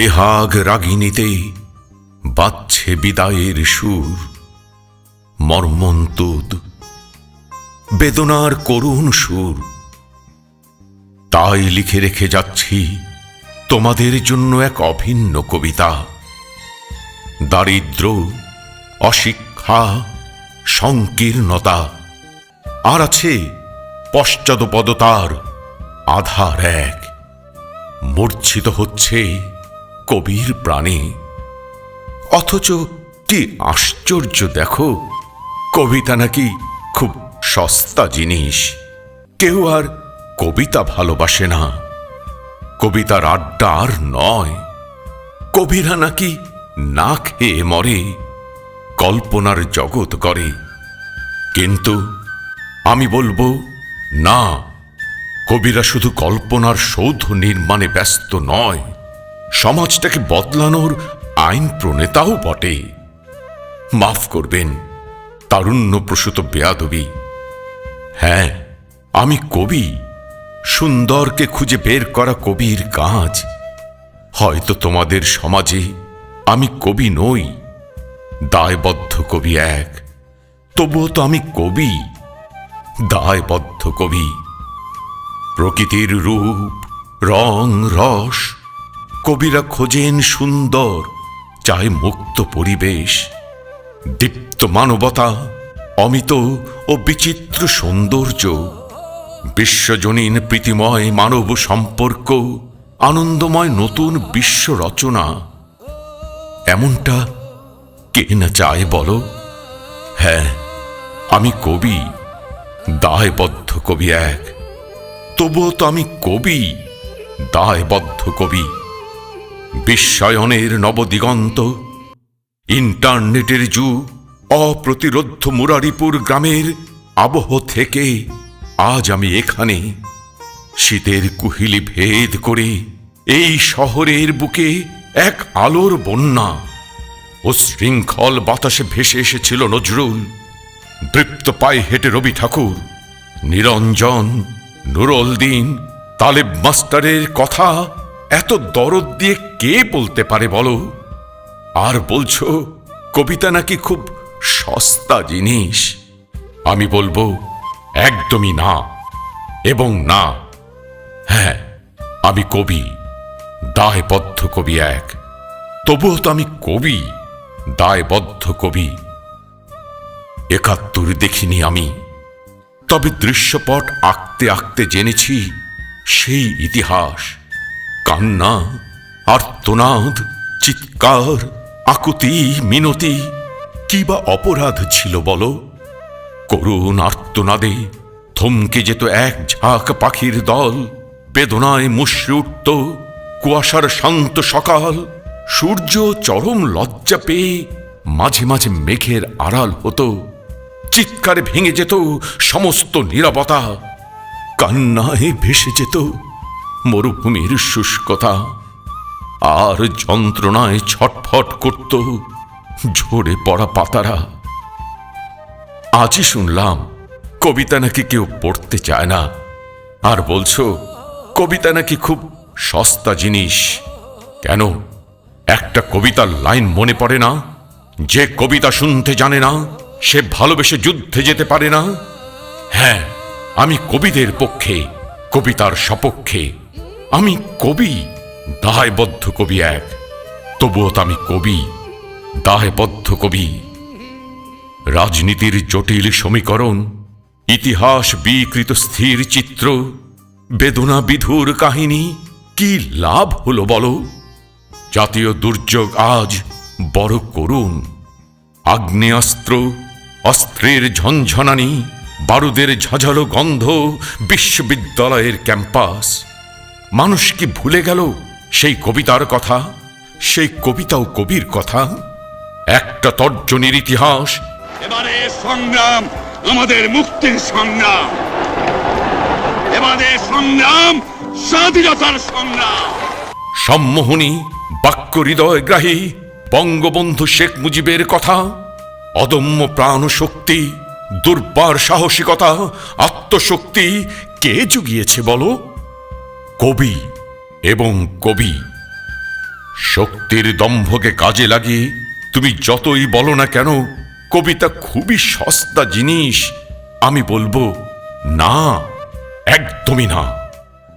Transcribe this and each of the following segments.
বেহাগ রাগিনীতে বাচ্ছে বিদায়ের সুর, মর্মন্তুদ, বেদনার করুণ সুর। তাই লিখে রেখে যাচ্ছি তোমাদের জন্য এক অভিন্ন কবিতা। দারিদ্র, অশিক্ষা, সংকীর্ণতা, আর আছে পশ্চাদপদতার আধার এক। মূর্ছিত হচ্ছে কবির প্রাণে। অথচ কি আশ্চর্য দেখো, কবিতা নাকি খুব সস্তা জিনিস। কেউ আর কবিতা ভালোবাসে না। কবিতার আড্ডা আর নয়। কবিরা নাকি না খেয়ে মরে, কল্পনার জগৎ করে কিন্তু আমি বলব, না, কবিরা শুধু কল্পনার সৌধ নির্মাণে ব্যস্ত নয়। সমাজটাকে বদলানোর আইন প্রণেতাও বটে। মাফ করবেন, তারুণ্যপ্রসূত বেয়াদবি। হ্যাঁ আমি কবি, সুন্দরকে খুঁজে বের করা কবির কাজ। হয়তো তোমাদের সমাজে আমি কবি নই, দায়বদ্ধ কবি এক। তবুও তো আমি কবি, দায়বদ্ধ কবি। প্রকৃতির রূপ, রং, রস কবিরা খোঁজেন সুন্দর, চায় মুক্ত পরিবেশ। দীপ্ত মানবতা, অমিত ও বিচিত্র সৌন্দর্য। বিশ্বজনীন প্রীতিময় মানব সম্পর্ক, আনন্দময় নতুন বিশ্ব রচনা। এমনটা কে না চায় বলো? হ্যাঁ আমি কবি, দায়বদ্ধ কবি এক। তবুও তো আমি কবি, দায়বদ্ধ কবি। বিশ্বায়নের নবদিগন্ত। ইন্টারনেটের যুগ, অপ্রতিরোধ্য মুরারিপুর গ্রামের আবহ থেকে আজ আমি এখানে শীতের কুহিলি ভেদ করে এই শহরের বুকে এক আলোর বন্যা ও শৃঙ্খল বাতাসে ভেসে এসেছিল নজরুল। দৃপ্ত পায়ে হেঁটে রবি ঠাকুর, নিরঞ্জন, নুরল দিন, তালেব মাস্টারের কথা এত দরদ দিয়ে কে বলতে পারে বলো? আর বলছো, কবিতা নাকি খুব সস্তা জিনিস। আমি বলব, একদমই না। এবং না। হ্যাঁ আমি কবি, দায়বদ্ধ কবি এক। তবুও তো আমি কবি, দায়বদ্ধ কবি। একাত্তর দেখিনি আমি। তবে দৃশ্যপট আঁকতে আঁকতে জেনেছি সেই ইতিহাস। কান্না, আর্তনাদ, চিৎকার, আকুতি, মিনতি, কি বা অপরাধ ছিল বলো? করুণ আর্তনাদে থমকে যেত এক ঝাঁক পাখির দল, বেদনায় মুশড়ে উঠত কুয়াশার শান্ত সকাল, সূর্য চরম লজ্জা পেয়ে মাঝে মাঝে মেঘের আড়াল হতো, চিৎকারে ভেঙে যেত সমস্ত নিরাপত্তা কান্নায় ভেসে যেত মরুভূমির শুষ্কতা। আর যন্ত্রণায় ছটফট করত ঝরে পড়া পাতারা। আজই শুনলাম, কবিতা নাকি কেউ পড়তে চায় না। আর বলছো, কবিতা নাকি খুব সস্তা জিনিস। কেন? একটা কবিতার লাইন মনে পড়ে না? যে কবিতা শুনতে জানে না, সে ভালোবেসে যুদ্ধে যেতে পারে না? হ্যাঁ আমি কবিদের পক্ষে, কবিতার সপক্ষে আমি কবি, দায়বদ্ধ কবি এক। তবুও আমি কবি, দায়বদ্ধ কবি। রাজনীতির জটিল সমীকরণ, ইতিহাস বিকৃত স্থির চিত্র, বেদনা বিধুর কাহিনী, কি লাভ হলো বলো? জাতীয় দুর্যোগ আজ বড় করুণ। আগ্নেয়াস্ত্র, অস্ত্রের ঝনঝনানি, বারুদের ঝাঝালো গন্ধ, বিশ্ববিদ্যালয়ের ক্যাম্পাস। মানুষ কি ভুলে গেল সেই কবিতার কথা? সেই কবিতাও কবির কথা? একটা তর্জনীর ইতিহাস। এবারে সংগ্রাম আমাদের মুক্তির সংগ্রাম। এবারে সংগ্রাম স্বাধীনতার সংগ্রাম। সম্মোহনী বাক্য হৃদয়গ্রাহী বঙ্গবন্ধু শেখ মুজিবের কথা অদম্য প্রাণ শক্তি দুর্বার সাহসিকতা আত্মশক্তি কে জুগিয়েছে বলো? কবি এবং কবি। শক্তির দম্ভকে কাজে লাগিয়ে তুমি যতই বলো না কেন, কবিতা খুবই সস্তা জিনিস। আমি বলব, না, একদমই না।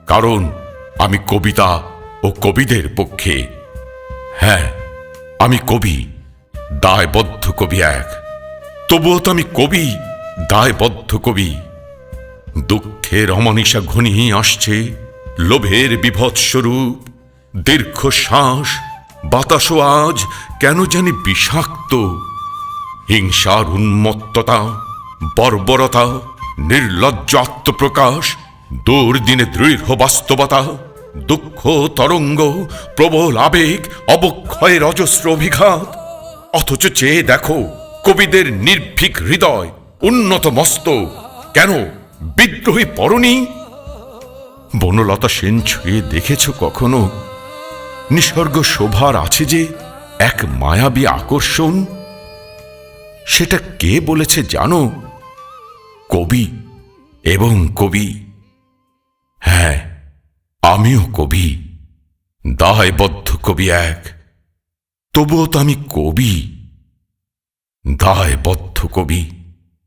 কারণ আমি কবিতা ও কবিদের পক্ষে। হ্যাঁ আমি কবি, দায়বদ্ধ কবি এক। তবুও তো আমি কবি, দায়বদ্ধ কবি। দুঃখের অমনিশা ঘনিয়ে আসছে। লোভের বিভৎস্বরূপ দীর্ঘ শ্বাস, বাতাসও আজ কেন জানি বিষাক্ত। হিংসার উন্মত্ততা, বর্বরতা নির্লজ্জ আত্মপ্রকাশ দুর্দিনে দৃঢ় বাস্তবতা, দুঃখ, তরঙ্গ, প্রবল আবেগ অবক্ষয়ের অজস্র অভিঘাত। অথচ চেয়ে দেখো কবিদের নির্ভীক হৃদয়, উন্নত মস্ত, কেন বিদ্রোহী পরনি? বনলতা সেন ছুঁয়ে দেখেছ কখনো? নিসর্গ শোভার আছে যে এক মায়াবী আকর্ষণ? সেটা কে বলেছে জানো? কবি এবং কবি। হ্যাঁ আমিও কবি। দায়বদ্ধ কবি এক। তবুও তো আমি কবি। দায়বদ্ধ কবি।